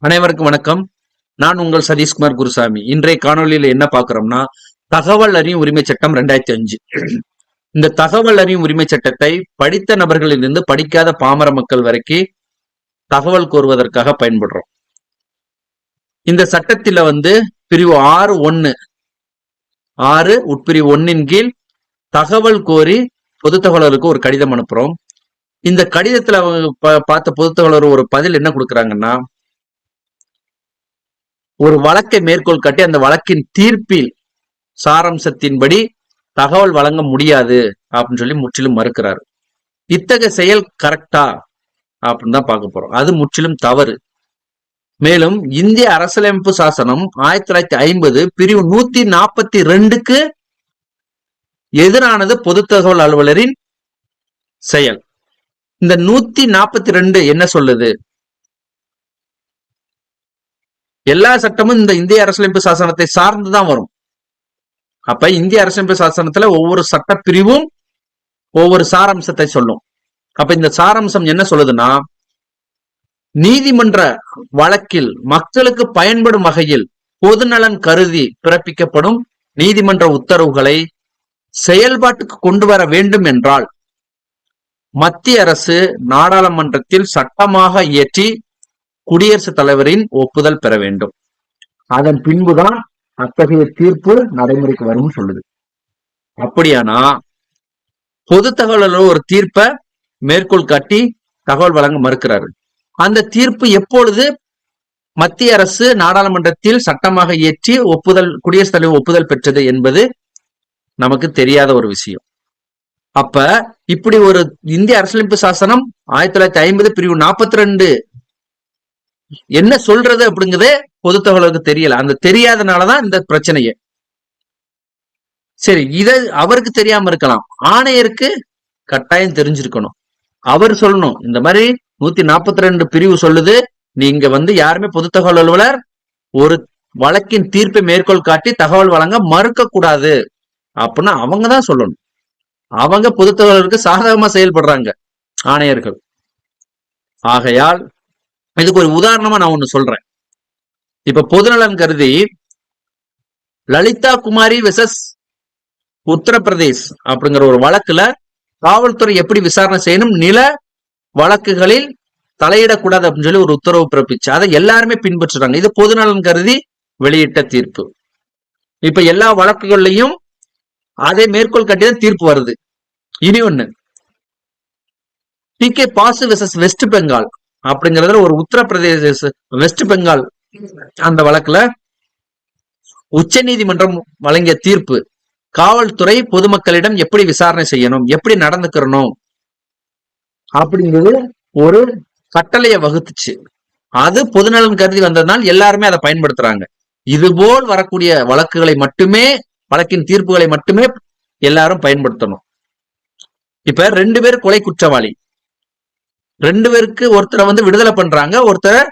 அனைவருக்கும் வணக்கம். நான் உங்கள் சதீஷ்குமார் குருசாமி. இன்றைய காணொளியில என்ன பார்க்கிறோம்னா தகவல் அறியும் உரிமை சட்டம் ரெண்டாயிரத்தி அஞ்சு. இந்த தகவல் அறியும் உரிமை சட்டத்தை படித்த நபர்களிலிருந்து படிக்காத பாமர மக்கள் வரைக்கும் தகவல் கோருவதற்காக பயன்படுறோம். இந்த சட்டத்தில வந்து பிரிவு ஆறு ஒன்னு ஆறு உட்பிரிவு ஒன்னின் கீழ் தகவல் கோரி பொது தகவலருக்கு ஒரு கடிதம் அனுப்புறோம். இந்த கடிதத்துல அவங்க பா- பார்த்த பொது தகவலர் ஒரு பதில் என்ன கொடுக்குறாங்கன்னா ஒரு வழக்கை மேற்கோள் காட்டி அந்த வழக்கின் தீர்ப்பில் சாரம்சத்தின்படி தகவல் வழங்க முடியாது அப்படின்னு சொல்லி முற்றிலும் மறுக்கிறாரு. இத்தகைய செயல் கரெக்டா அப்படின்னு தான் பார்க்க போறோம். அது முற்றிலும் தவறு. மேலும் இந்திய அரசியலமைப்பு சாசனம் ஆயிரத்தி தொள்ளாயிரத்தி ஐம்பது பிரிவு நூத்தி நாற்பத்தி ரெண்டுக்கு எதிரானது பொது தகவல் அலுவலரின் செயல். இந்த நூத்தி நாற்பத்தி ரெண்டு என்ன சொல்லுது? எல்லா சட்டமும் இந்த இந்திய அரசியலமைப்பு சாசனத்தை சார்ந்துதான் வரும். அப்ப இந்திய அரசியலமைப்பு சாசனத்துல ஒவ்வொரு சட்ட பிரிவும் ஒவ்வொரு சாராம்சத்தை சொல்லும். அப்ப இந்த சாராம்சம் என்ன சொல்லுதுன்னா நீதிமன்ற வழக்கில் மக்களுக்கு பயன்படும் வகையில் பொதுநலன் கருதி பிறப்பிக்கப்படும் நீதிமன்ற உத்தரவுகளை செயல்பாட்டுக்கு கொண்டு வர வேண்டும் என்றால் மத்திய அரசு நாடாளுமன்றத்தில் சட்டமாக இயற்றி குடியரசுத் தலைவரின் ஒப்புதல் பெற வேண்டும். அதன் பின்புதான் அத்தகைய தீர்ப்பு நடைமுறைக்கு வரும் சொல்லுது. அப்படியானா பொது தகவல் ஒரு தீர்ப்பை மேற்கோள் காட்டி தகவல் வழங்க மறுக்கிறாரு அந்த தீர்ப்பு எப்பொழுது மத்திய அரசு நாடாளுமன்றத்தில் சட்டமாக இயற்றி ஒப்புதல் குடியரசுத் தலைவர் ஒப்புதல் பெற்றது என்பது நமக்கு தெரியாத ஒரு விஷயம். அப்ப இப்படி ஒரு இந்திய அரசியலமைப்பு சாசனம் ஆயிரத்தி தொள்ளாயிரத்தி ஐம்பது பிரிவு நாற்பத்தி ரெண்டு என்ன சொல்றது அப்படிங்கறதே பொது தகவலுக்கு தெரியல. அந்த தெரியாதனாலதான் இந்த பிரச்சனையே. சரி இத அவருக்கு தெரியாம இருக்கலாம். ஆணையருக்கு கட்டாயம் தெரிஞ்சிருக்கணும். அவர் சொல்லணும். இந்த மாதிரி நூத்தி நாற்பத்தி ரெண்டு பிரிவு சொல்லுது. நீங்க வந்து யாருமே பொது தகவல் அலுவலர் ஒரு வழக்கின் தீர்ப்பை மேற்கோள் காட்டி தகவல் வழங்க மறுக்க கூடாது அப்படின்னு அவங்க தான் சொல்லணும். அவங்க பொது தகவலருக்கு சாதகமா செயல்படுறாங்க ஆணையர்கள். ஆகையால் இதுக்கு ஒரு உதாரணமா நான் ஒண்ணு சொல்றேன். இப்ப பொதுநலன் கருதி லலிதா குமாரி விசஸ் உத்தரப்பிரதேஷ் அப்படிங்கிற ஒரு வழக்குல காவல்துறை எப்படி விசாரணை செய்யணும்? நில வழக்குகளில் தலையிடக்கூடாது அப்படின்னு சொல்லி ஒரு உத்தரவு பிறப்பிச்சு. அதை எல்லாருமே பின்பற்றுறாங்க. இது பொதுநலன் கருதி வெளியிட்ட தீர்ப்பு. இப்ப எல்லா வழக்குகள்லையும் அதை மேற்கோள் காட்டி தான் தீர்ப்பு வருது. இனி ஒண்ணு. பி கே பாசு விசஸ் வெஸ்ட் பெங்கால் அப்படிங்கிறதுல ஒரு உத்தரப்பிரதேச வெஸ்ட் பெங்கால் அந்த வழக்குல உச்ச நீதிமன்றம் வழங்கிய தீர்ப்பு காவல்துறை பொதுமக்களிடம் எப்படி விசாரணை செய்யணும் எப்படி நடந்துக்கிறணும் அப்படிங்கிறது ஒரு கட்டளையை வகுத்துச்சு. அது பொதுநலன் கருதி வந்ததுனால் எல்லாருமே அதை பயன்படுத்துறாங்க. இதுபோல் வரக்கூடிய வழக்குகளை மட்டுமே வழக்கின் தீர்ப்புகளை மட்டுமே எல்லாரும் பயன்படுத்தணும். இப்ப ரெண்டு பேர் கொலை குற்றவாளி. ரெண்டு பேருக்கு ஒருத்தரை வந்து விடுதலை பண்றாங்க ஒருத்தரை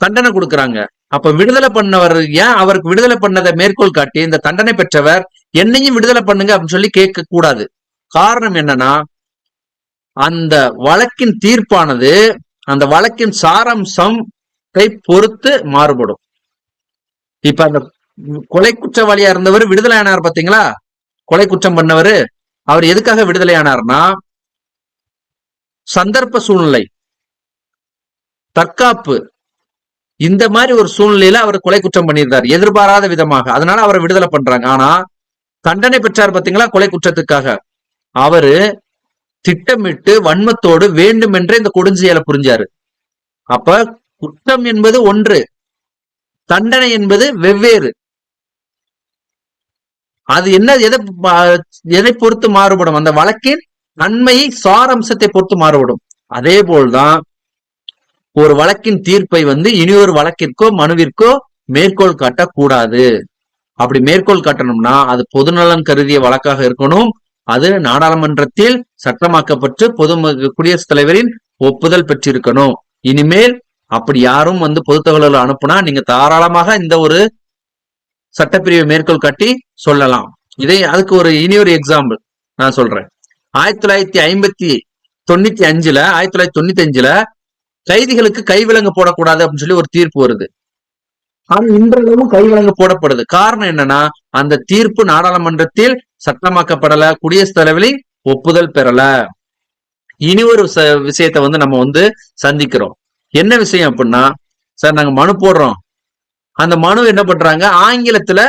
தண்டனை கொடுக்குறாங்க. அப்ப விடுதலை பண்ணவர் ஏன் அவருக்கு விடுதலை பண்ணதை மேற்கோள் காட்டி இந்த தண்டனை பெற்றவர் என்னையும் விடுதலை பண்ணுங்க அப்படின்னு சொல்லி கேட்க கூடாது காரணம் என்னன்னா அந்த வழக்கின் தீர்ப்பானது அந்த வழக்கின் சாராம்சத்தை பொறுத்து மாறுபடும். இப்ப அந்த கொலை குற்றவாளியா இருந்தவர் விடுதலை ஆனார் பாத்தீங்களா? கொலை குற்றம் பண்ணவர். அவர் எதுக்காக விடுதலையானார்னா சந்தர்ப்ப சூழ்நிலை. தற்காப்பு. இந்த மாதிரி ஒரு சூழ்நிலையில அவர் கொலை குற்றம் பண்ணியிருந்தார் எதிர்பாராத விதமாக. அதனால அவரை விடுதலை பண்றாங்க. ஆனா தண்டனை பெற்றார் பாத்தீங்களா கொலை குற்றத்துக்காக. அவரு திட்டமிட்டு வன்மத்தோடு வேண்டும் என்றே இந்த கொடுஞ்செயலை புரிஞ்சாரு. அப்ப குற்றம் என்பது ஒன்று தண்டனை என்பது வெவ்வேறு. அது என்ன எதை எதை பொறுத்து மாறுபடும்? அந்த வழக்கின் நன்மையை சாரம்சத்தை பொறுத்து மாறுபடும். அதே போல்தான் ஒரு வழக்கின் தீர்ப்பை வந்து இனியொரு வழக்கிற்கோ மனுவிற்கோ மேற்கோள் காட்டக்கூடாது. அப்படி மேற்கோள் காட்டணும்னா அது பொதுநலன் கருதிய வழக்காக இருக்கணும். அது நாடாளுமன்றத்தில் சட்டமாக்கப்பட்டு பொது குடியரசுத் தலைவரின் ஒப்புதல் பெற்றிருக்கணும். இனிமேல் அப்படி யாரும் வந்து பொது தகவல்கள் அனுப்புனா நீங்க தாராளமாக இந்த ஒரு சட்டப்பிரிவை மேற்கோள் காட்டி சொல்லலாம். இதே அதுக்கு ஒரு இனி ஒரு எக்ஸாம்பிள் நான் சொல்றேன். ஆயிரத்தி தொள்ளாயிரத்தி ஐம்பத்தி தொண்ணூத்தி அஞ்சுல ஆயிரத்தி தொள்ளாயிரத்தி தொண்ணூத்தி அஞ்சுல கைதிகளுக்கு கைவிலங்கு போடக்கூடாது அப்படின்னு சொல்லி ஒரு தீர்ப்பு வருது. ஆனா இன்றளவும் கைவிலங்கு போடப்படுது. காரணம் என்னன்னா அந்த தீர்ப்பு நாடாளுமன்றத்தில் சட்டமாக்கப்படல குடியரசுத் தலைவரின் ஒப்புதல் பெறல. இனி ஒரு ச- விஷயத்தை வந்து நம்ம வந்து சந்திக்கிறோம். என்ன விஷயம் அப்படின்னா சார் நாங்க மனு போடுறோம். அந்த மனு என்ன பண்றாங்க? ஆங்கிலத்துல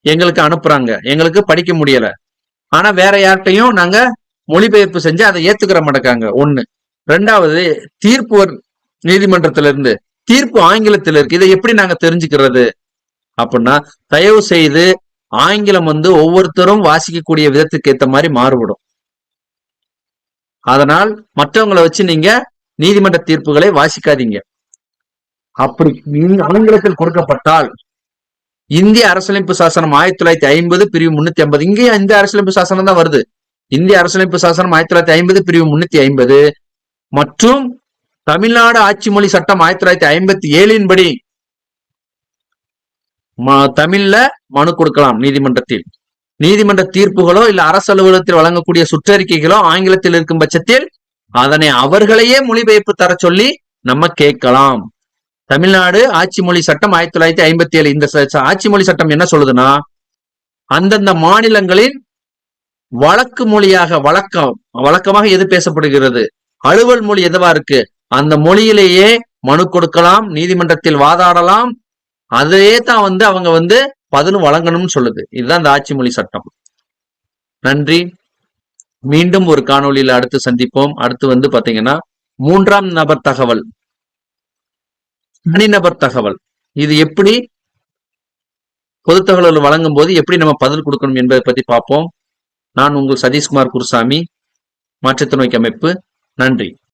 எங்களுக்கு அனுப்புறாங்க. எங்களுக்கு படிக்க முடியல. ஆனா வேற யார்கிட்டயும் நாங்க மொழிபெயர்ப்பு செஞ்சு அதை ஏத்துக்கிற மாட்டேக்காங்க ஒண்ணு. ரெண்டாவது தீர்ப்பு நீதிமன்றத்துல இருந்து தீர்ப்பு ஆங்கிலத்துல இருக்கு இதை எப்படி நாங்க தெரிஞ்சுக்கிறது? அப்படின்னா தயவு செய்து ஆங்கிலம் வந்து ஒவ்வொருத்தரும் வாசிக்கக்கூடிய விதத்துக்கு ஏத்த மாதிரி மாறுபடும். அதனால் மற்றவங்களை வச்சு நீங்க நீதிமன்ற தீர்ப்புகளை வாசிக்காதீங்க. அப்படி ஆங்கிலத்தில் கொடுக்கப்பட்டால் இந்திய அரசியலமைப்பு சாசனம் ஆயிரத்தி தொள்ளாயிரத்தி ஐம்பது பிரிவு முன்னூத்தி ஐம்பது. இங்கேயும் இந்த அரசியலமைப்பு சாசனம் தான் வருது. இந்திய அரசியலமைப்பு சாசனம் ஆயிரத்தி தொள்ளாயிரத்தி ஐம்பது பிரிவு முன்னூத்தி ஐம்பது. மற்றும் தமிழ்நாடு ஆட்சி மொழி சட்டம் ஆயிரத்தி தொள்ளாயிரத்தி ஐம்பத்தி ஏழின் படி ம- தமிழ்ல மனு கொடுக்கலாம் நீதிமன்றத்தில். நீதிமன்ற தீர்ப்புகளோ இல்ல அரசு அலுவலகத்தில் வழங்கக்கூடிய சுற்றறிக்கைகளோ ஆங்கிலத்தில் இருக்கும் பட்சத்தில் அதனை அவர்களையே மொழிபெயர்ப்பு தர சொல்லி நம்ம கேட்கலாம். தமிழ்நாடு ஆட்சி மொழி சட்டம் ஆயிரத்தி தொள்ளாயிரத்தி ஐம்பத்தி ஏழு இந்த ஆட்சி மொழி சட்டம் என்ன சொல்லுதுன்னா அந்தந்த மாநிலங்களின் வழக்கு மொழியாக வழக்கம் வழக்கமாக எது பேசப்படுகிறது? அலுவல் மொழி எதுவா இருக்கு? அந்த மொழியிலேயே மனு கொடுக்கலாம் நீதிமன்றத்தில் வாதாடலாம். அதையே தான் வந்து அவங்க வந்து பதிலும் வழங்கணும்னு சொல்லுது. இதுதான் இந்த ஆட்சி மொழி சட்டம். நன்றி. மீண்டும் ஒரு காணொலியில் அடுத்து சந்திப்போம். அடுத்து வந்து பாத்தீங்கன்னா மூன்றாம் நபர் தகவல். தனிநபர் தகவல். இது எப்படி பொது தகவல்கள் வழங்கும் போது எப்படி நம்ம பதில் கொடுக்கணும் என்பதை பத்தி பார்ப்போம். நான் உங்கள் சதீஷ்குமார் குருசாமி மாற்றுத்திறனாளி அமைப்பு. நன்றி.